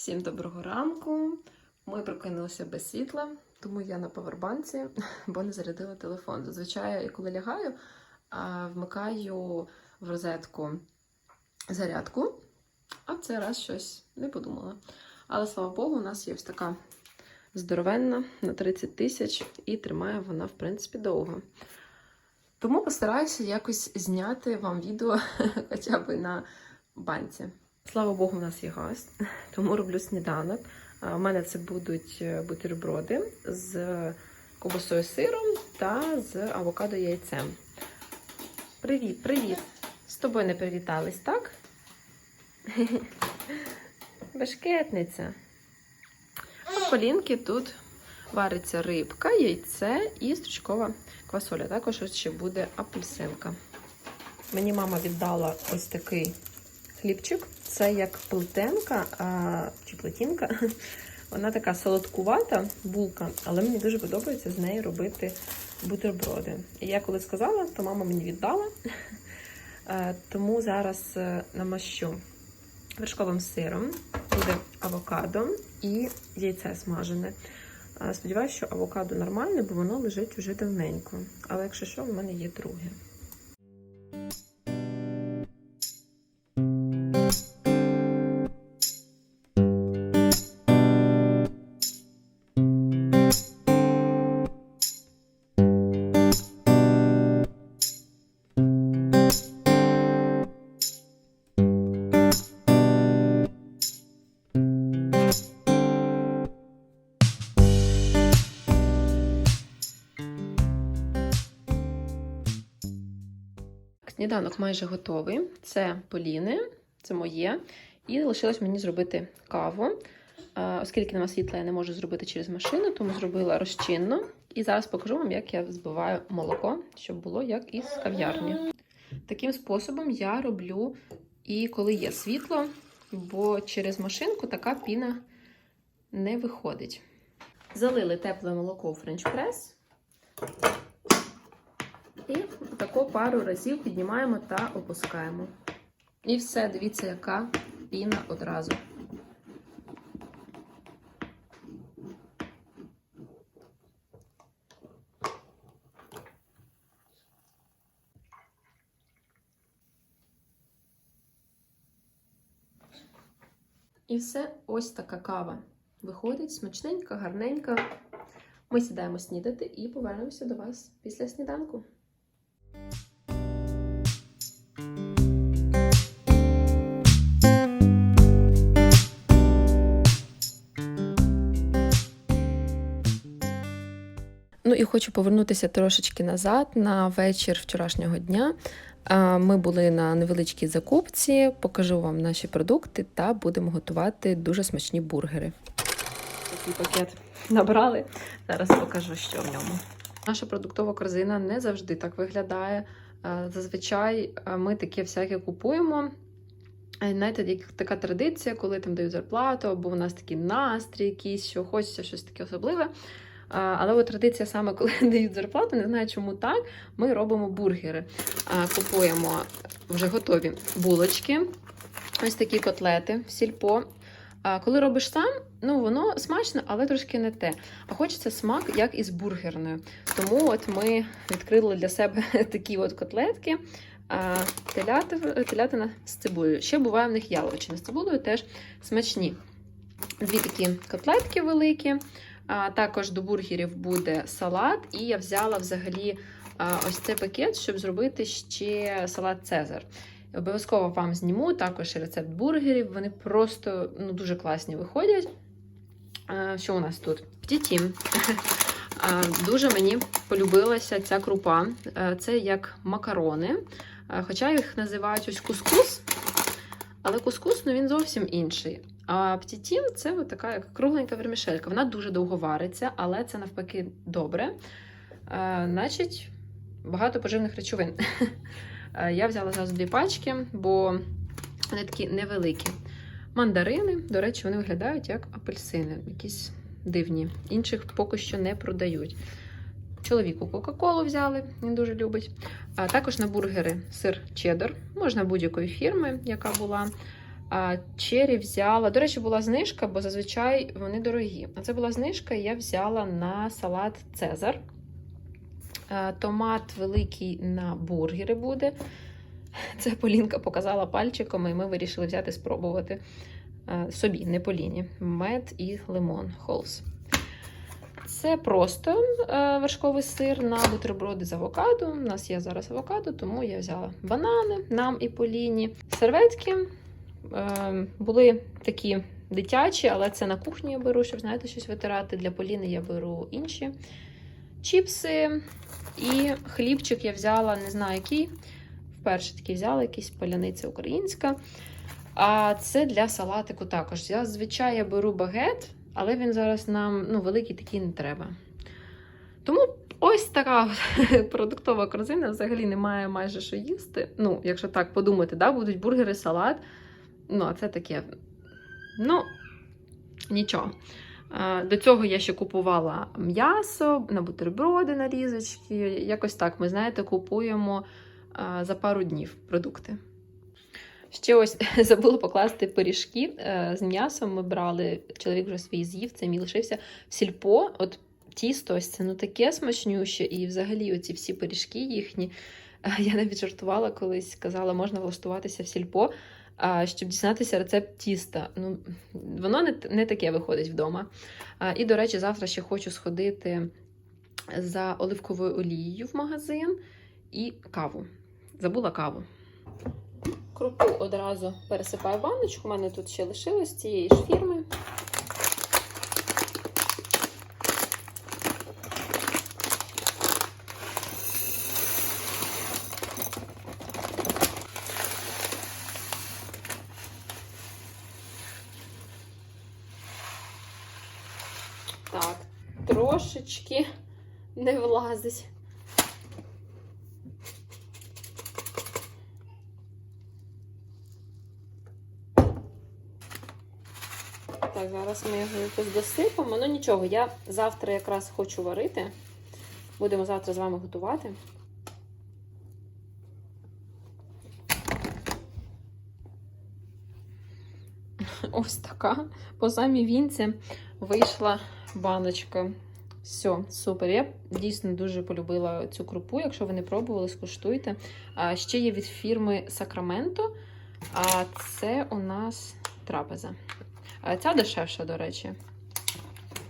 Всім доброго ранку. Ми прокинулися без світла, тому я на павербанці, бо не зарядила телефон. Зазвичай, коли лягаю, вмикаю в розетку зарядку, а в цей раз щось не подумала. Але слава Богу, у нас є ось така здоровенна на 30 тисяч, і тримає вона, в принципі, довго. Тому постараюся якось зняти вам відео хоча б на банці. Слава Богу, у нас є газ, тому роблю сніданок. У мене це будуть е, бутерброди з ковбасою сиром та з авокадо яйцем. Привіт, привіт! З тобою не привітались, так? Бешкетниця. А Полінки тут вариться рибка, яйце і стручкова квасоля. Також ось ще буде апельсинка. Мені мама віддала ось такий хлібчик. Це як плетенка а, чи плетінка. Вона така солодкувата булка, але мені дуже подобається з нею робити бутерброди. І я коли сказала, то мама мені віддала. Е, Тому зараз е, намащу вершковим сиром, буде авокадо і яйце смажене. Е, Сподіваюся, що авокадо нормальне, бо воно лежить уже давненько. Але якщо що, в мене є друге. Сніданок майже готовий. Це Поліни, це моє. І лишилось мені зробити каву. Оскільки нема світла, я не можу зробити через машину, тому зробила розчинно. І зараз покажу вам, як я збиваю молоко, щоб було як із кав'ярні. Таким способом я роблю і коли є світло, бо через машинку така піна не виходить. Залили тепле молоко у френч-прес. І таку пару разів піднімаємо та опускаємо. І все, дивіться, яка піна одразу. І все, ось така кава виходить, смачненька, гарненька. Ми сідаємо снідати і повернемося до вас після сніданку. І хочу повернутися трошечки назад на вечір вчорашнього дня. Ми були на невеличкій закупці, покажу вам наші продукти та будемо готувати дуже смачні бургери. Такий пакет набрали. Зараз покажу, що в ньому. Наша продуктова корзина не завжди так виглядає. Зазвичай ми таке всяке купуємо. Знаєте, як така традиція, коли там дають зарплату, або у нас такий настрій якийсь, що хочеться щось таке особливе. Але от традиція саме, коли дають зарплату, не знаю, чому так. Ми робимо бургери. Купуємо вже готові булочки, ось такі котлети, сільпо. Коли робиш сам, ну воно смачно, але трошки не те. А хочеться смак, як із бургерною. Тому от ми відкрили для себе такі от котлетки. А, теляти- телятина з цибулею. Ще буває в них яловичина з цибулею, теж смачні. Дві такі котлетки великі. Також до бургерів буде салат, і я взяла взагалі ось цей пакет, щоб зробити ще салат Цезар. Обов'язково вам зніму також рецепт бургерів. Вони просто ну, дуже класні виходять. Що у нас тут? Птітім. Дуже мені полюбилася ця крупа. Це як макарони. Хоча їх називають ось кускус, але кускус ну, він зовсім інший. А птітім це от така кругленька вермішелька. Вона дуже довго вариться, але це навпаки добре. А, Значить, багато поживних речовин. Е, Я взяла зразу дві пачки, бо вони такі невеликі. Мандарини, до речі, вони виглядають як апельсини, якісь дивні. Інших поки що не продають. Чоловіку Кока-Колу взяли, він дуже любить. А також на бургери сир чеддер, можна будь-якої фірми, яка була. Чері взяла. До речі, була знижка, бо зазвичай вони дорогі. А це була знижка, я взяла на салат Цезар. Е, Томат великий на бургери буде. Це Полінка показала пальчиком, і ми вирішили взяти спробувати е, собі, не Поліні. Мед і лимон холс. Це просто е, вершковий сир на бутерброди з авокадо. У нас є зараз авокадо, тому я взяла банани нам і Поліні. Серветки були такі дитячі, але це на кухню я беру, щоб знаєте, щось витирати. Для Поліни я беру інші чіпси і хлібчик я взяла, не знаю який. Вперше такий взяла, якийсь поляниця українська. А це для салатику також. Я зазвичай я беру багет, але він зараз нам ну, великий такий не треба. Тому ось така продуктова корзина взагалі немає майже що їсти. Ну, якщо так подумати, да, будуть бургери, салат. Ну, а це таке. Ну, нічого. Е, До цього я ще купувала м'ясо на бутерброди, на різочки. Якось так, ми, знаєте, купуємо е, за пару днів продукти. Ще ось забула покласти пиріжки е, з м'ясом. Ми брали, чоловік вже свій з'їв, це мій лишився в сільпо. От тісто, ось це ну таке смачнюще, і взагалі оці всі пиріжки їхні. Я навіть жартувала колись, казала, можна влаштуватися в сільпо, щоб дізнатися рецепт тіста. Ну, воно не, не таке виходить вдома. І, до речі, завтра ще хочу сходити за оливковою олією в магазин і каву. Забула каву. Крупу одразу пересипаю в баночку. У мене тут ще лишилось цієї ж фірми. Так, трошечки не влазить. Так, зараз ми його якось досипемо. Ну нічого, я завтра якраз хочу варити. Будемо завтра з вами готувати. Ось така. По самій вінці вийшла баночка. Все, супер. Я дійсно дуже полюбила цю крупу. Якщо ви не пробували, скуштуйте. А ще є від фірми Сакраменто. А це у нас трапеза. А Ця дешевша, до речі.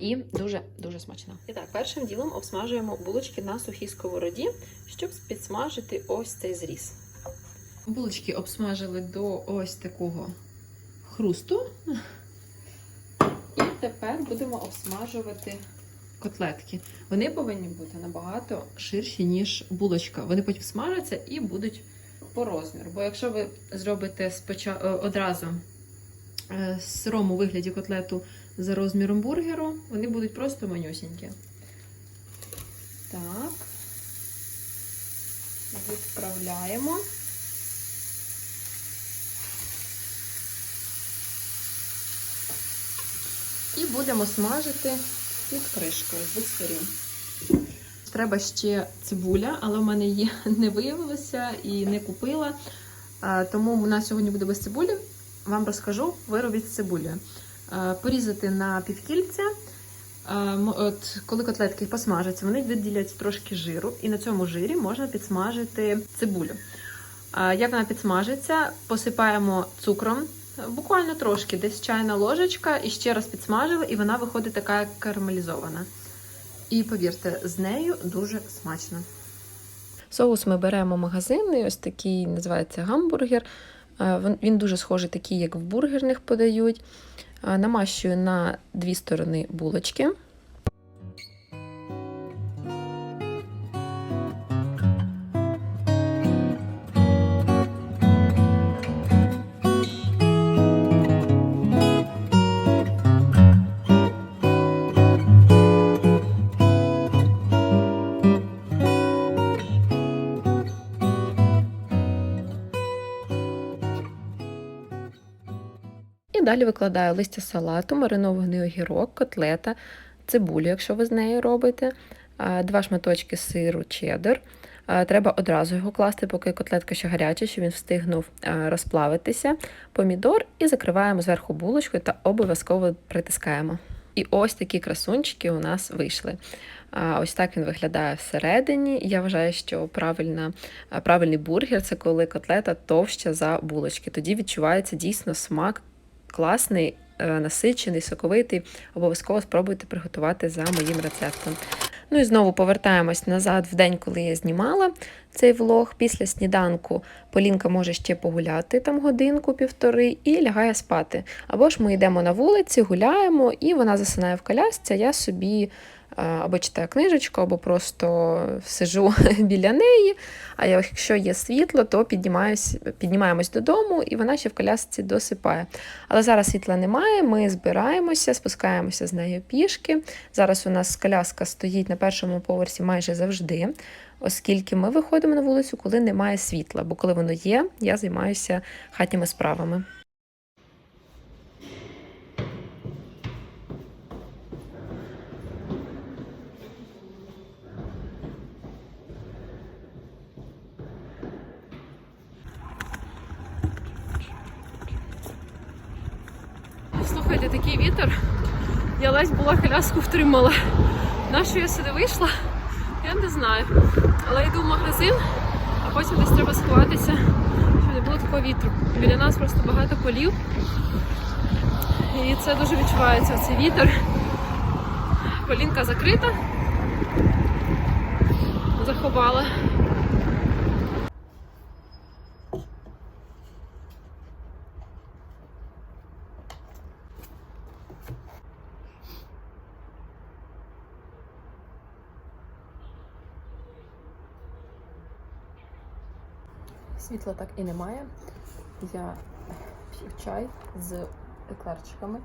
І дуже-дуже смачна. І так, першим ділом обсмажуємо булочки на сухій сковороді, щоб підсмажити ось цей зріз. Булочки обсмажили до ось такого хрусту. І тепер будемо обсмажувати котлетки. Вони повинні бути набагато ширші, ніж булочка. Вони потім смажаться і будуть по розміру. Бо якщо ви зробите споча... е, одразу е, сирому вигляді котлету за розміром бургеру, вони будуть просто манюсінькі. Так. Відправляємо. І будемо смажити під кришкою з двох сторін. Треба ще цибуля, але в мене її не виявилося і не купила. Тому у нас сьогодні буде без цибулі. Вам розкажу, виробіть з цибулею. Порізати на півкільця. От, коли котлетки посмажаться, вони виділять трошки жиру, і на цьому жирі можна підсмажити цибулю. Як вона підсмажиться, посипаємо цукром, буквально трошки, десь чайна ложечка, і ще раз підсмажили, і вона виходить така карамелізована. І повірте, з нею дуже смачно. Соус ми беремо магазинний, ось такий називається гамбургер. Е, він- дуже схожий, такий, як в бургерних подають. Е, Намащую на дві сторони булочки. Далі викладаю листя салату, маринований огірок, котлета, цибулю, якщо ви з нею робите, два шматочки сиру чеддер, Треба одразу його класти, поки котлетка ще гаряча, щоб він встигнув розплавитися. Помідор і закриваємо зверху булочкою та обов'язково притискаємо. І ось такі красунчики у нас вийшли. Ось так він виглядає всередині. Я вважаю, що правильна, правильний бургер це коли котлета товща за булочки. Тоді відчувається дійсно смак класний, е, насичений, соковитий. Обов'язково спробуйте приготувати за моїм рецептом. Ну і знову повертаємось назад в день, коли я знімала цей влог. Після сніданку Полінка може ще погуляти там годинку-півтори і лягає спати. Або ж ми йдемо на вулиці, гуляємо, і вона засинає в колясці, а я собі або читаю книжечку, або просто сижу біля неї. А якщо є світло, то піднімаємось додому, і вона ще в колясці досипає. Але зараз світла немає, ми збираємося, спускаємося з нею пішки. Зараз у нас коляска стоїть на першому поверсі майже завжди, оскільки ми виходимо на вулицю, коли немає світла, бо коли воно є, я займаюся хатніми справами. Такий вітер. Я ледь була коляску втримала. На що я сюди вийшла? Я не знаю. Але йду в магазин, а потім десь треба сховатися, щоб не було такого вітру. Біля нас просто багато полів. І це дуже відчувається цей вітер. Полінка закрита. Заховала. Світла так і немає. Я п'ю чай з еклерчиками.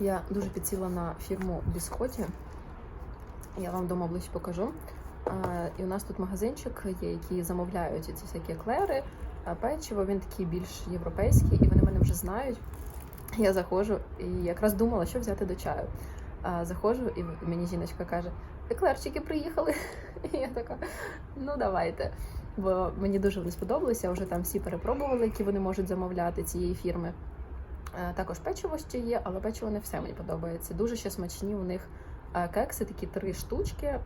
Я дуже підсіла на фірму Біскоті. Я вам вдома ближче покажу. І у нас тут магазинчик є, які замовляють ці всякі еклери, печиво. Він такий більш європейський, і вони мене вже знають. Я заходжу і якраз думала, що взяти до чаю. Заходжу, і мені жіночка каже: еклерчики приїхали. І я така, ну давайте. Бо мені дуже вони сподобалися, вже там всі перепробували, які вони можуть замовляти цієї фірми. Також печиво ще є, але печиво не все мені подобається. Дуже ще смачні у них кекси, такі три штучки.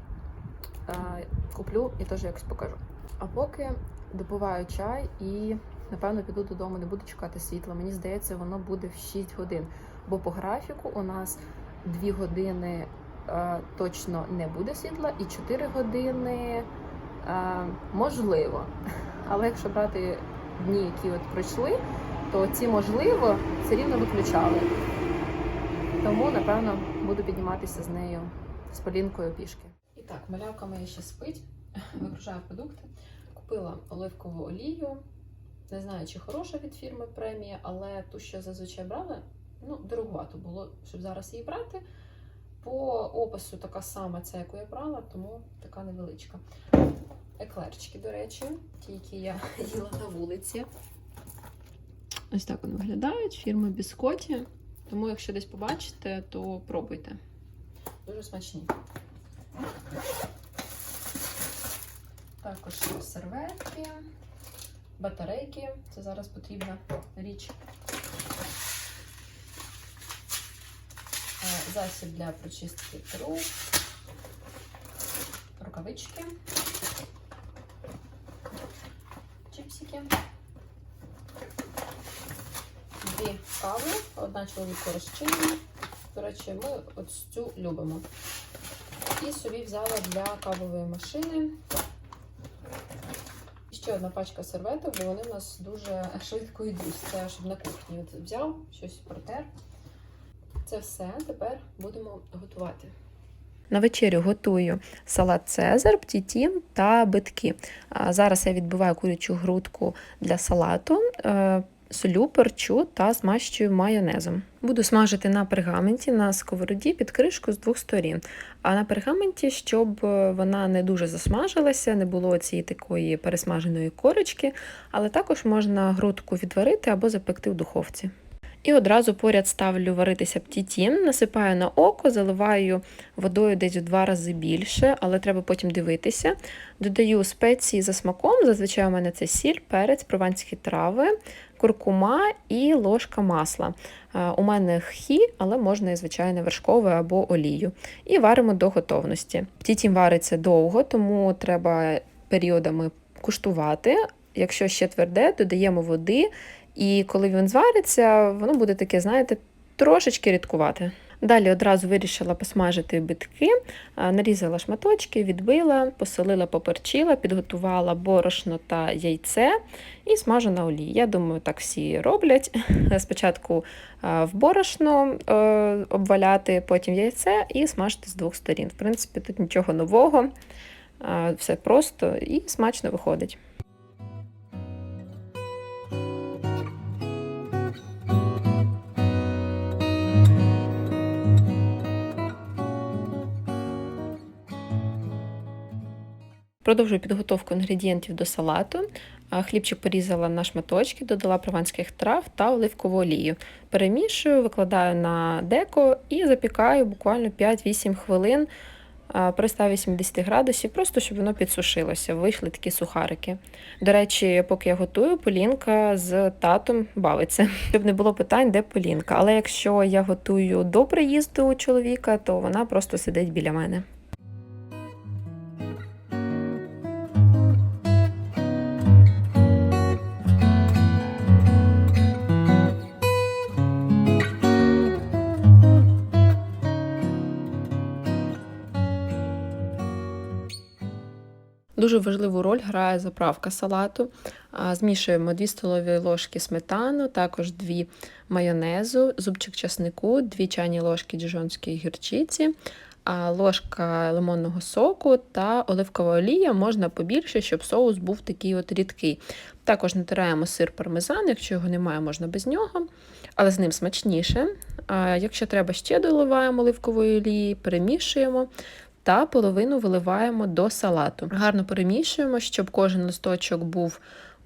Куплю і теж якось покажу. А поки допиваю чай і напевно піду додому, не буду чекати світла. Мені здається, воно буде в 6 годин. Бо по графіку у нас 2 години е, точно не буде світла, і 4 години е, можливо. Але якщо брати дні, які от пройшли, то ці можливо все рівно виключали. Тому, напевно, буду підніматися з нею з Полінкою пішки. І так, малявка моя ще спить, вигружаю продукти. Купила оливкову олію. Не знаю, чи хороша від фірми премія, але ту, що зазвичай брала, ну, дороговато було, щоб зараз її брати. По опису така сама ця, яку я брала, тому така невеличка. Еклерчики, до речі, ті, які я їла на вулиці. Ось так вони виглядають, фірми Біскоті. Тому, якщо десь побачите, то пробуйте. Дуже смачні. Також серветки, батарейки. Це зараз потрібна річ. Засіб для прочистки рук, рукавички, чіпсики, дві кави, одна чоловіку розчинена. До речі, ми от цю любимо. І собі взяла для кавової машини ще одна пачка серветок, бо вони в нас дуже швидко йдуть. Це щоб на кухні от взяв, щось протер. Це все. Тепер будемо готувати. На вечерю готую салат Цезар, птітім та битки. Зараз я відбиваю курячу грудку для салату, е, солю, перчу та змащую майонезом. Буду смажити на пергаменті на сковороді під кришку з двох сторін. А на пергаменті, щоб вона не дуже засмажилася, не було цієї такої пересмаженої корочки, але також можна грудку відварити або запекти в духовці. І одразу поряд ставлю варитися птітін, насипаю на око, заливаю водою десь в два рази більше, але треба потім дивитися. Додаю спеції за смаком. Зазвичай у мене це сіль, перець, прованські трави, куркума і ложка масла. Е, У мене хі, але можна і звичайне вершкове або олію. І варимо до готовності. Птітін вариться довго, тому треба періодами куштувати. Якщо ще тверде, додаємо води, і коли він звариться, воно буде таке, знаєте, трошечки рідкувати. Далі одразу вирішила посмажити битки, нарізала шматочки, відбила, посолила, поперчила, підготувала борошно та яйце і смажу на олії. Я думаю, так всі роблять. Спочатку в борошно е, обваляти, потім яйце і смажити з двох сторін. В принципі, тут нічого нового, все просто і смачно виходить. Продовжую підготовку інгредієнтів до салату. Хлібчик порізала на шматочки, додала прованських трав та оливкову олію. Перемішую, викладаю на деко і запікаю буквально 5-8 хвилин при 180 градусів, просто щоб воно підсушилося. Вийшли такі сухарики. До речі, поки я готую, Полінка з татом бавиться, щоб не було питань, де Полінка. Але якщо я готую до приїзду чоловіка, то вона просто сидить біля мене. Дуже важливу роль грає заправка салату. Змішуємо 2 столові ложки сметану, також 2 майонезу, зубчик часнику, 2 чайні ложки діжонської гірчиці, ложка лимонного соку та оливкова олія можна побільше, щоб соус був такий от рідкий. Також натираємо сир пармезан, якщо його немає, можна без нього, але з ним смачніше. Якщо треба, ще доливаємо оливкової олії, перемішуємо та половину виливаємо до салату. Гарно перемішуємо, щоб кожен листочок був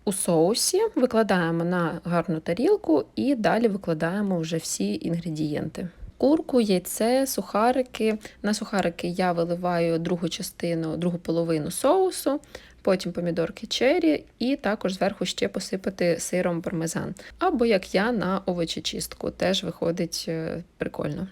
у соусі, викладаємо на гарну тарілку і далі викладаємо вже всі інгредієнти. Курку, яйце, сухарики. На сухарики я виливаю другу частину, другу половину соусу, потім помідорки чері і також зверху ще посипати сиром пармезан. Або як я на овочечистку, теж виходить е, прикольно.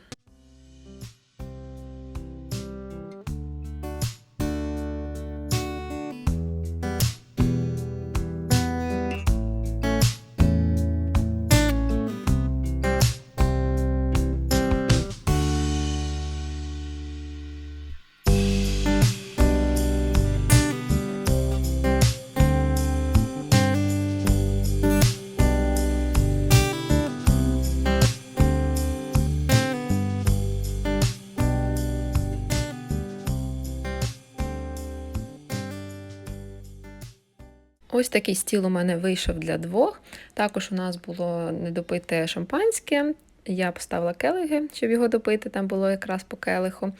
Ось такий стіл у мене вийшов для двох. Також у нас було недопите шампанське. Я поставила келиги, щоб його допити, там було якраз по келиху.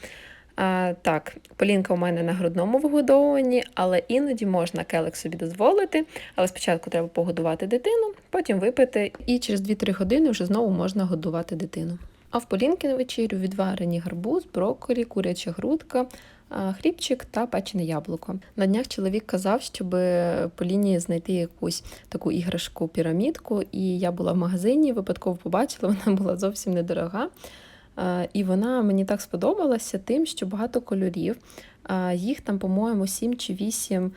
А, Так, Полінка у мене на грудному вигодовуванні, але іноді можна келих собі дозволити. Але спочатку треба погодувати дитину, потім випити, і через 2-3 години вже знову можна годувати дитину. А в Полінки на вечерю відварені гарбуз, брокколі, куряча грудка, хлібчик та печене яблуко. На днях чоловік казав, щоб Поліні знайти якусь таку іграшку пірамідку, і я була в магазині, випадково побачила, вона була зовсім недорога. І вона мені так сподобалася тим, що багато кольорів. Їх там, по-моєму, 7 чи 8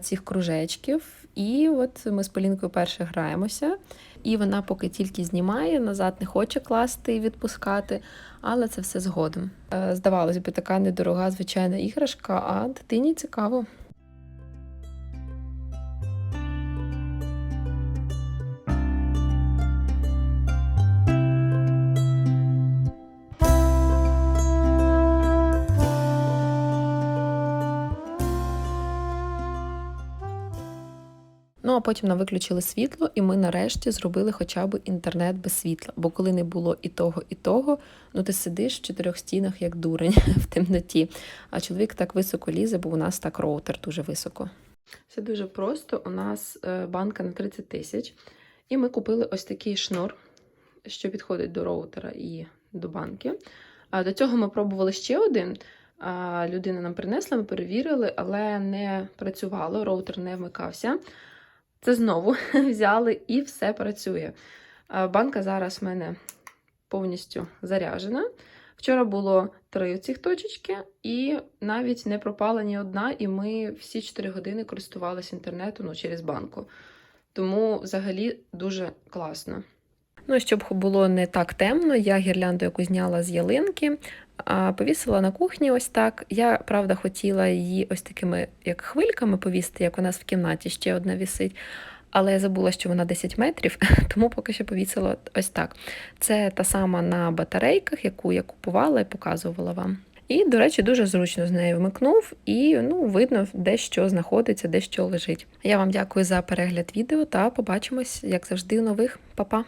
цих кружечків. І от ми з Полінкою перше граємося, і вона поки тільки знімає, назад не хоче класти і відпускати, але це все згодом. Здавалося Здавалось би, така недорога звичайна іграшка, а дитині цікаво. А потім нам виключили світло, і ми нарешті зробили хоча б інтернет без світла. Бо коли не було і того, і того, ну ти сидиш в чотирьох стінах як дурень в темноті. А чоловік так високо лізе, бо у нас так роутер дуже високо. Все дуже просто. У нас е, банка на 30 тисяч, і ми купили ось такий шнур, що підходить до роутера і до банки. А До цього ми пробували ще один. Людина нам принесла, ми перевірили, але не працювало, роутер не вмикався. Це знову взяли і все працює. Банка зараз в мене повністю заряджена. Вчора було три цих точечки, і навіть не пропала ні одна, і ми всі 4 години користувалися інтернетом ну, через банку. Тому взагалі дуже класно. Ну, щоб було не так темно, я гірлянду яку зняла з ялинки, повісила на кухні ось так. Я, правда, хотіла її ось такими як хвильками повісити, як у нас в кімнаті ще одна вісить. Але я забула, що вона 10 метрів, тому поки що повісила ось так. Це та сама на батарейках, яку я купувала і показувала вам. І, до речі, дуже зручно з нею вмикнув, і ну, видно, де що знаходиться, де що лежить. Я вам дякую за перегляд відео та побачимось, як завжди, у нових. Па-па!